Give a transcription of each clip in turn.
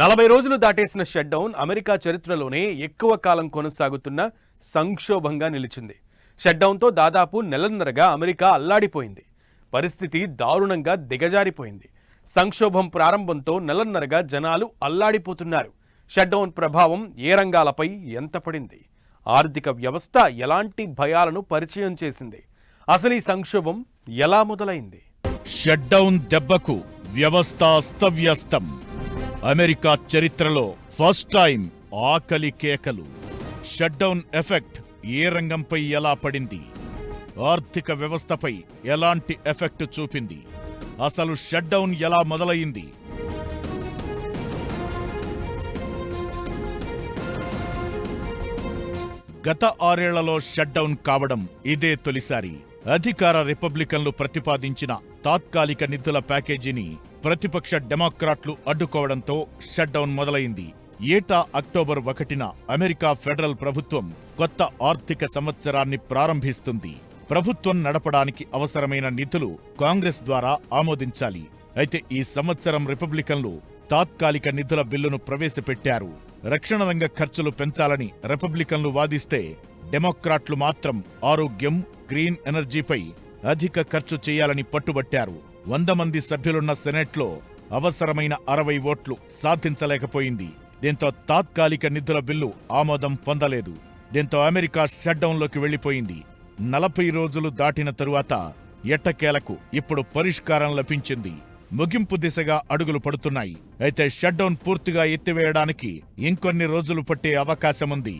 నలభై రోజులు దాటేసిన shutdown America చరిత్రలోనే ఎక్కువ కాలం కొనసాగుతున్న సంక్షోభంగా నిలిచింది. షట్డౌన్తో దాదాపు నెలన్నరగా అమెరికా అల్లాడిపోయింది. పరిస్థితి దారుణంగా దిగజారిపోయింది. సంక్షోభం ప్రారంభంతో నెలన్నరగా జనాలు అల్లాడిపోతున్నారు. షట్డౌన్ ప్రభావం ఏ రంగాలపై ఎంత పడింది? ఆర్థిక వ్యవస్థ ఎలాంటి భయాలను పరిచయం చేసింది? అసలు ఈ సంక్షోభం ఎలా మొదలైంది? షట్డౌన్ దెబ్బకు వ్యవస్థ అస్తవ్యస్తం అమెరికా చరిత్రలో ఫస్ట్ టైం ఆకలి కేకలు. షట్డౌన్ ఎఫెక్ట్ ఏ రంగంపై ఎలా పడింది? ఆర్థిక వ్యవస్థపై ఎలాంటి ఎఫెక్ట్ చూపింది? అసలు షట్డౌన్ ఎలా మొదలయింది గత ఆరేళ్ళలో షట్డౌన్ కావడం ఇదే తొలిసారి. అధికార రిపబ్లికన్లు ప్రతిపాదించిన తాత్కాలిక నిధుల ప్యాకేజీని ప్రతిపక్ష డెమోక్రాట్లు అడ్డుకోవడంతో షట్డౌన్ మొదలైంది. ఏటా అక్టోబర్ ఒకటిన అమెరికా ఫెడరల్ ప్రభుత్వం కొత్త ఆర్థిక సంవత్సరాన్ని ప్రారంభిస్తుంది. ప్రభుత్వం నడపడానికి అవసరమైన నిధులు కాంగ్రెస్ ద్వారా ఆమోదించాలి. అయితే ఈ సంవత్సరం రిపబ్లికన్లు తాత్కాలిక నిధుల బిల్లును ప్రవేశపెట్టారు. రక్షణ రంగ ఖర్చులు పెంచాలని రిపబ్లికన్లు వాదిస్తే డెమోక్రాట్లు మాత్రం ఆరోగ్యం గ్రీన్ ఎనర్జీపై అధిక ఖర్చు చేయాలని పట్టుబట్టారు. వంద మంది సభ్యులున్న సెనెట్లో అవసరమైన అరవై ఓట్లు సాధించలేకపోయింది. దీంతో తాత్కాలిక నిధుల బిల్లు ఆమోదం పొందలేదు. దీంతో అమెరికా షట్డౌన్లోకి వెళ్ళిపోయింది నలభై రోజులు దాటిన తరువాత ఎట్టకేలకు ఇప్పుడు పరిష్కారం లభించింది. ముగింపు దిశగా అడుగులు పడుతున్నాయి. అయితే షట్డౌన్ పూర్తిగా ఎత్తివేయడానికి ఇంకొన్ని రోజులు పట్టే అవకాశముంది.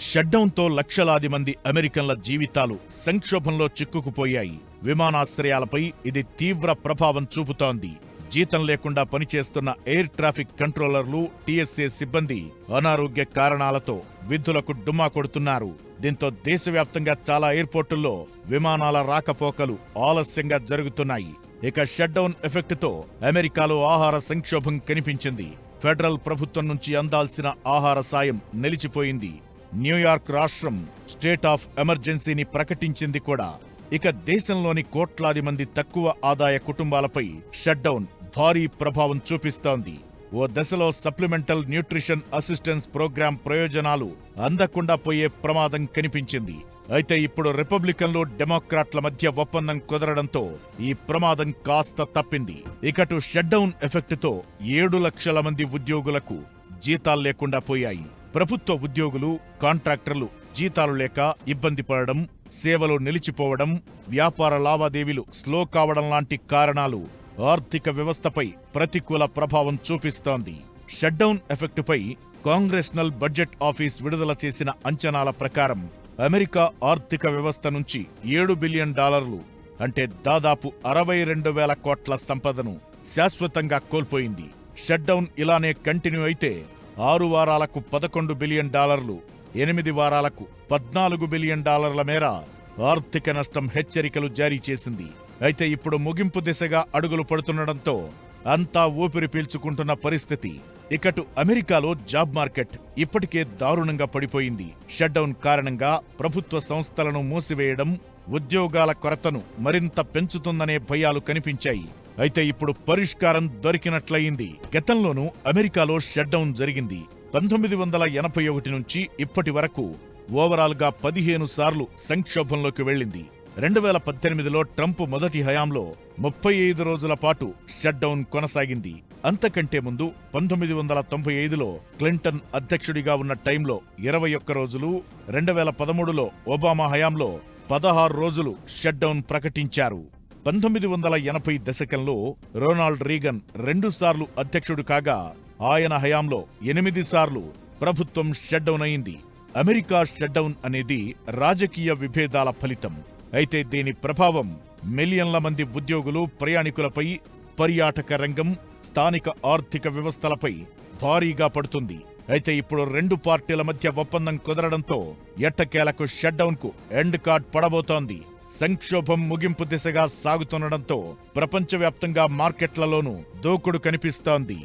షట్డౌన్తో లక్షలాది మంది అమెరికన్ల జీవితాలు సంక్షోభంలో చిక్కుకుపోయాయి. విమానాశ్రయాలపై ఇది తీవ్ర ప్రభావం చూపుతోంది. జీతం లేకుండా పనిచేస్తున్న ఎయిర్ ట్రాఫిక్ కంట్రోలర్లు టీఎస్ఏ సిబ్బంది అనారోగ్య కారణాలతో విధులకు డుమ్మా కొడుతున్నారు. దీంతో దేశవ్యాప్తంగా చాలా ఎయిర్పోర్టుల్లో విమానాల రాకపోకలు ఆలస్యంగా జరుగుతున్నాయి. ఇక షట్డౌన్ ఎఫెక్ట్తో అమెరికాలో ఆహార సంక్షోభం కనిపించింది. ఫెడరల్ ప్రభుత్వం నుంచి అందాల్సిన ఆహార సాయం నిలిచిపోయింది. న్యూయార్క్ రాష్ట్రం స్టేట్ ఆఫ్ ఎమర్జెన్సీని ప్రకటించింది కూడా. ఇక దేశంలోని కోట్లాది మంది తక్కువ ఆదాయ కుటుంబాలపై షట్డౌన్ భారీ ప్రభావం చూపిస్తోంది. ఓ దశలో సప్లిమెంటల్ న్యూట్రిషన్ అసిస్టెన్స్ ప్రోగ్రాం ప్రయోజనాలు అందకుండా పోయే ప్రమాదం కనిపించింది. అయితే ఇప్పుడు రిపబ్లికన్లు డెమోక్రాట్ల మధ్య ఒప్పందం కుదరడంతో ఈ ప్రమాదం కాస్త తప్పింది. ఇకటు షట్డౌన్ ఎఫెక్ట్తో ఏడు లక్షల మంది ఉద్యోగులకు జీతాలు లేకుండా పోయాయి. ప్రభుత్వ ఉద్యోగులు కాంట్రాక్టర్లు జీతాలు లేక ఇబ్బంది పడడం సేవలు నిలిచిపోవడం వ్యాపార లావాదేవీలు స్లో కావడం లాంటి కారణాలు ఆర్థిక వ్యవస్థపై ప్రతికూల ప్రభావం చూపిస్తోంది. షట్డౌన్ ఎఫెక్టుపై కాంగ్రెస్నల్ బడ్జెట్ ఆఫీస్ విడుదల చేసిన అంచనాల ప్రకారం అమెరికా ఆర్థిక వ్యవస్థ నుంచి ఏడు బిలియన్ డాలర్లు అంటే దాదాపు అరవై రెండు వేల కోట్ల సంపదను శాశ్వతంగా కోల్పోయింది. షట్డౌన్ ఇలానే కంటిన్యూ అయితే ఆరు వారాలకు పదకొండు బిలియన్ డాలర్లు ఎనిమిది వారాలకు పద్నాలుగు బిలియన్ డాలర్ల మేర ఆర్థిక నష్టం హెచ్చరికలు జారీ చేసింది. అయితే ఇప్పుడు ముగింపు దిశగా అడుగులు పడుతుండటంతో అంతా ఊపిరి పీల్చుకుంటున్న పరిస్థితి. ఇకటు అమెరికాలో జాబ్ మార్కెట్ ఇప్పటికే దారుణంగా పడిపోయింది. షట్డౌన్ కారణంగా ప్రభుత్వ సంస్థలను మూసివేయడం ఉద్యోగాల కొరతను మరింత పెంచుతుందనే భయాలు కనిపించాయి. అయితే ఇప్పుడు పరిష్కారం దొరికినట్లయింది. గతంలోనూ అమెరికాలో షట్డౌన్ జరిగింది. పంతొమ్మిది వందల ఎనభై ఒకటి నుంచి ఇప్పటి వరకు ఓవరాల్గా పదిహేను సార్లు సంక్షోభంలోకి వెళ్ళింది. రెండు వేల పద్దెనిమిదిలో ట్రంప్ మొదటి హయాంలో ముప్పై ఐదు రోజుల పాటు షట్డౌన్ కొనసాగింది. అంతకంటే ముందు పంతొమ్మిది వందల తొంభై ఐదులో క్లింటన్ అధ్యక్షుడిగా ఉన్న టైంలో ఇరవై ఒక్క రోజులు రెండు వేల పదమూడులో ఒబామా హయాంలో పదహారు రోజులు షట్డౌన్ ప్రకటించారు. పంతొమ్మిది వందల ఎనభై దశకంలో రొనాల్డ్ రీగన్ రెండుసార్లు అధ్యక్షుడు కాగా ఆయన హయాంలో ఎనిమిది సార్లు ప్రభుత్వం షట్డౌన్ అయింది. అమెరికా షట్డౌన్ అనేది రాజకీయ విభేదాల ఫలితం. అయితే దీని ప్రభావం మిలియన్ల మంది ఉద్యోగులు ప్రయాణికులపై పర్యాటక రంగం స్థానిక ఆర్థిక వ్యవస్థలపై భారీగా పడుతుంది. అయితే ఇప్పుడు రెండు పార్టీల మధ్య ఒప్పందం కుదరడంతో ఎట్టకేలకు షట్డౌన్కు ఎండ్ కార్డ్ పడబోతోంది. సంక్షోభం ముగింపు దిశగా సాగుతుండటంతో ప్రపంచవ్యాప్తంగా మార్కెట్లలోనూ దూకుడు కనిపిస్తోంది.